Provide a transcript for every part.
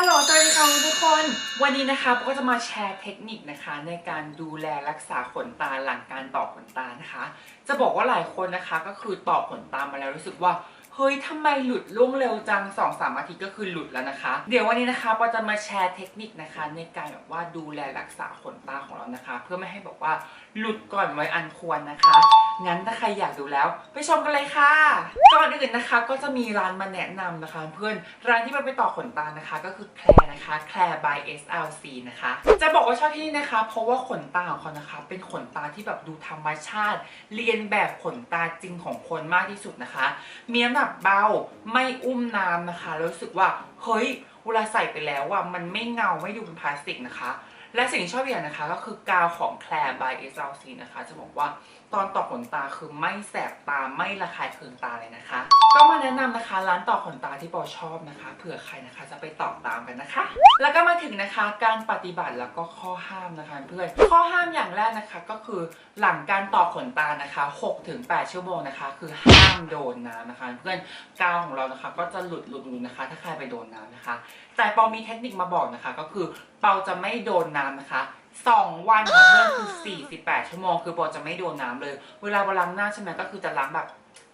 ฮัลโหลสวัสดีค่ะทุกคน วันนี้นะคะปก็จะมาแชร์เทคนิคนะคะ ในการดูแลรักษาขนตาหลังการต่อขนตานะคะ จะบอกว่าหลายคนนะคะ ก็คือต่อขนตามาแล้วรู้สึกว่าเฮ้ยทำไมหลุดล่วงเร็วจัง2อสามอาทิตย์ก็คือหลุดแล้วนะคะ เดี๋ยววันนี้นะคะปอจะมาแชร์เทคนิคนะคะ ในการแบบว่าดูแลรักษาขนตาของเรานะคะ เพื่อไม่ให้แบบว่าหลุดก่อนไว้อันควรนะคะ งั้นถ้าใครอยากดูแล้ว ไปชมกันเลยค่ะก่อนอื่นนะคะก็จะมีร้านมาแนะนำนะคะ เพื่อนร้านที่มันไปต่อขนตานะคะ ก็คือแคลนะคะแคล by SLC นะคะ จะบอกว่าชอบที่นี่นะคะ เพราะว่าขนตาของเขานะคะ เป็นขนตาที่แบบดูธรรมชาติ เรียนแบบขนตาจริงของคนมากที่สุดนะคะ มีน้ำหนักเบาไม่อุ้มน้ำนะคะแล้วรู้สึกว่าเฮ้ยเวลาใส่ไปแล้วอะมันไม่เงาไม่ดูเป็นพลาสติกนะคะ และสิ่งที่ชอบอย่างนะคะก็คือกาวของ Claire by SLC นะคะ จะบอกว่าตอนต่อขนตาคือไม่แสบตาไม่ระคายเคืองตาเลยนะคะ ก็มาแนะนำนะคะ ร้านต่อขนตาที่ปอชอบนะคะเผื่อใครนะคะจะไปต่อตามกันนะคะ แล้วก็มาถึงนะคะการปฏิบัติแล้วก็ข้อห้ามนะคะเพื่อนข้อห้ามอย่างแรกนะคะก็คือหลังการต่อขนตานะคะ 6-8 ชั่วโมงนะคะ คือห้ามโดนน้ำนะคะ เพื่อนกาวของเรานะคะ ก็จะหลุดหลุดหลุดนะคะ ถ้าใครไปโดนน้ำนะคะ แต่ปอมีเทคนิคมาบอกนะคะก็คือเปาจะไม่โดนน้ำนะคะ2วันของเพื่อนคือ48ชั่วโมงคือเปอจะไม่โดนน้ำเลย เวลาเราล้างหน้าใช่ไหมก็คือจะล้างแบบ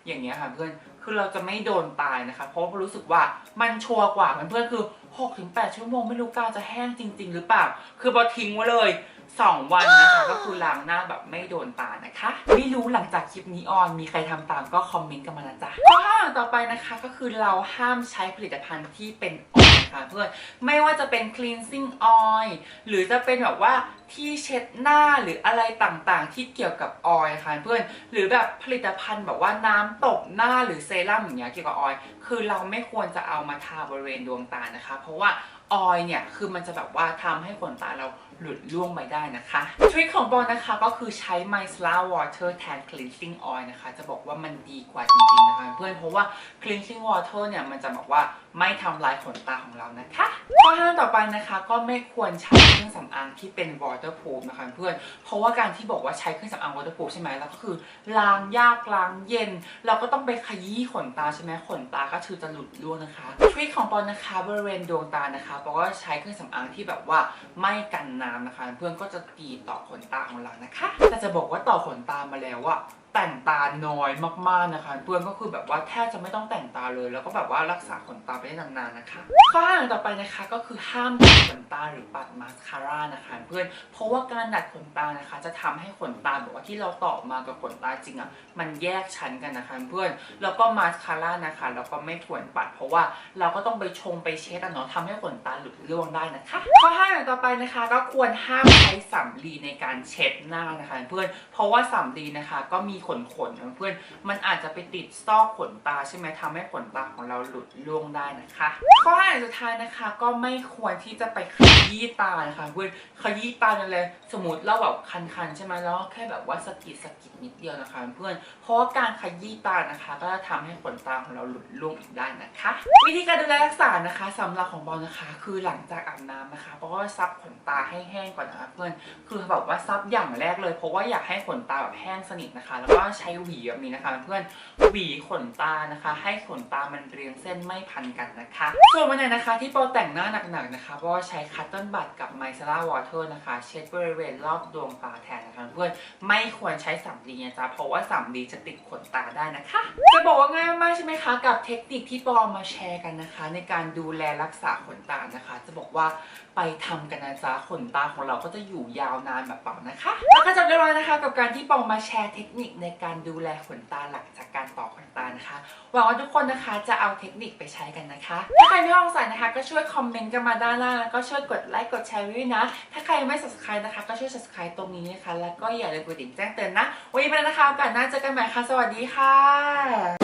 อย่างเงี้ยค่ะเพื่อน คือเราจะไม่โดนตายนะคะ เพราะว่ารู้สึกว่ามันชัวร์กว่าเพื่อนคือ6-8ชั่วโมงไม่รู้กาวจะแห้งจริง ๆ หรือเปล่า คือปอทิ้งไว้เลย 2 วันนะคะ ก็คือล้างหน้าแบบไม่โดนตานะคะ ไม่รู้หลังจากคลิปนี้ออน มีใครทำตามก็คอมเมนต์กันมานะจ๊ะข้อห้าต่อไปนะคะก็คือเราห้ามใช้ผลิตภัณฑ์ที่เป็นอ ค่ะเพื่อนไม่ว่าจะเป็น cleansing oil หรือจะเป็นแบบว่าที่เช็ดหน้าหรืออะไรต่างๆ ที่เกี่ยวกับออยค่ะเพื่อนหรือแบบผลิตภัณฑ์แบบว่าน้ำตบหน้าหรือเซรั่มอย่างเงี้ยเกี่ยวกับออยคือเราไม่ควรจะเอามาทาบริเวณดวงตานะคะ เพราะว่าออยเนี่ยคือมันจะแบบว่าทำให้ขนตาเราหลุดล่วงไปได้นะคะทริคของบอลนะคะก็คือใช้ micellar water แทน cleansing oil นะคะ จะบอกว่ามันดีกว่าจริงๆนะคะเพื่อนเพราะว่า cleansing water เนี่ยมันจะบอกว่าไม่ทำลายขนตาของเรานะคะข้อห้ามต่อไปนะคะก็ไม่ควรใช้เครื่องสำอางที่เป็น waterproof นะคะเพื่อนเพราะว่าการที่บอกว่าใช้เครื่องสำอาง waterproof ใช่ไหมแล้วก็คือล้างยากล้างเย็น เราก็ต้องไปขยี้ขนตาใช่ไหมขนตาก็คือจะหลุดร่วงนะคะทริคของปอนนะคะบริเวณดวงตานะคะปอนก็ใช้เครื่องสำอางที่แบบว่าไม่กันน้ำนะคะ เพื่อนก็จะตีต่อขนตาของเรานะคะแต่จะบอกว่าต่อขนตามาแล้วอะ แต่งตาน้อยมากๆนะคะ เพื่อนก็คือแบบว่าแทบจะไม่ต้องแต่งตาเลย แล้วก็แบบว่ารักษาขนตาไปได้นานๆนะคะข้อห้ามต่อไปนะคะก็คือห้ามดัดขนตาหรือปัดมาสคาร่านะคะ เพื่อนเพราะว่าการดัดขนตานะคะ จะทำให้ขนตาแบบว่าที่เราต่อมากับขนตาจริงอะ่ะมันแยกชั้นกันนะคะเพื่อนแล้วก็มาสคาร่านะคะเราก็ไม่ควรปัด เพราะว่าเราก็ต้องไปชงไปเช็ดอะเนาะทำให้ขนตาหลุดร่วงได้นะคะข้อห้ามต่อไปนะคะ ก็ควรห้ามใช้สำลีในการเช็ดหน้านะคะ เพื่อนเพราะว่าสำลีนะคะก็มีขนขนๆนะเพื่อนมันอาจจะไปติดซอกขนตาใช่ไหมทำให้ขนตาของเราหลุดร่วงได้นะคะข้อห้าอย่างสุดท้ายนะคะก็ไม่ควรที่จะไปขยี้ตานะคะเพื่อนขยี้ตานั่นเลยสมมติเราแบบคันๆใช่ไหมแล้วแค่แบบว่าสกิดสกิดนิดเดียวนะคะเพื่อนเพราะการขยี้ตานะคะ ก็จะทำให้ขนตาของเราหลุดร่วงอีกได้นะคะ วิธีการดูแลรักษานะคะสำหรับของบอลนะคะ คือหลังจากอาบน้ำนะคะเพราะว่าซับขนตาให้แห้งก่อนนะคะเพื่อนคือแบบว่าซับอย่างแรกเลยเพราะว่าอยากให้ขนตาแบบแห้งสนิทนะคะแล้วก็ใช้หวีแบบนี้นะคะเพื่อนหวีขนตานะคะ ให้ขนตามันเรียงเส้นไม่พันกันนะคะ ส่วนวันไหนนะคะ ที่โปรแต่งหน้าหนักๆนะคะเพราะว่าใช้คัตเติ้ลบัตกับไมซ์ล่าวอเตอร์นะคะ เช็ดบริเวณรอบดวงตาแทนนะคะเพื่อนไม่ควรใช้สำลีนะจ๊ะเพราะว่าสำลีจะติดขนตาได้นะคะ จะบอกว่าง่ายมากใช่ไหมคะ กับเทคนิคที่ปอมาแชร์กันนะคะ ในการดูแลรักษาขนตานะคะ จะบอกว่าไปทำกันนะจ๊ะขนตาของเราก็จะอยู่ยาวนานแบบเปล่านะคะแล้วก็จำได้ไว้นะคะ กับการที่ปอมาแชร์เทคนิคในการดูแลขนตาหลังจากการต่อขนตานะคะหวังว่าทุกคนนะคะจะเอาเทคนิคไปใช้กันนะคะ ถ้าใครไม่ลองใส่นะคะ ก็ช่วยคอมเมนต์กันมาด้านล่างแล้วก็ช่วยกดไลค์กดแชร์ว้ด้วยนะ ถ้าใครยังไม่ subscribe นะคะ ก็ช่วย subscribe ตรงนี้นะคะ แล้วก็อย่าลืมกดติดแจ้งเตือนนะวันนี้ไปแล้วนะคะโอกาสหน้าเจอกันใหม่ค่ะ สวัสดีค่ะ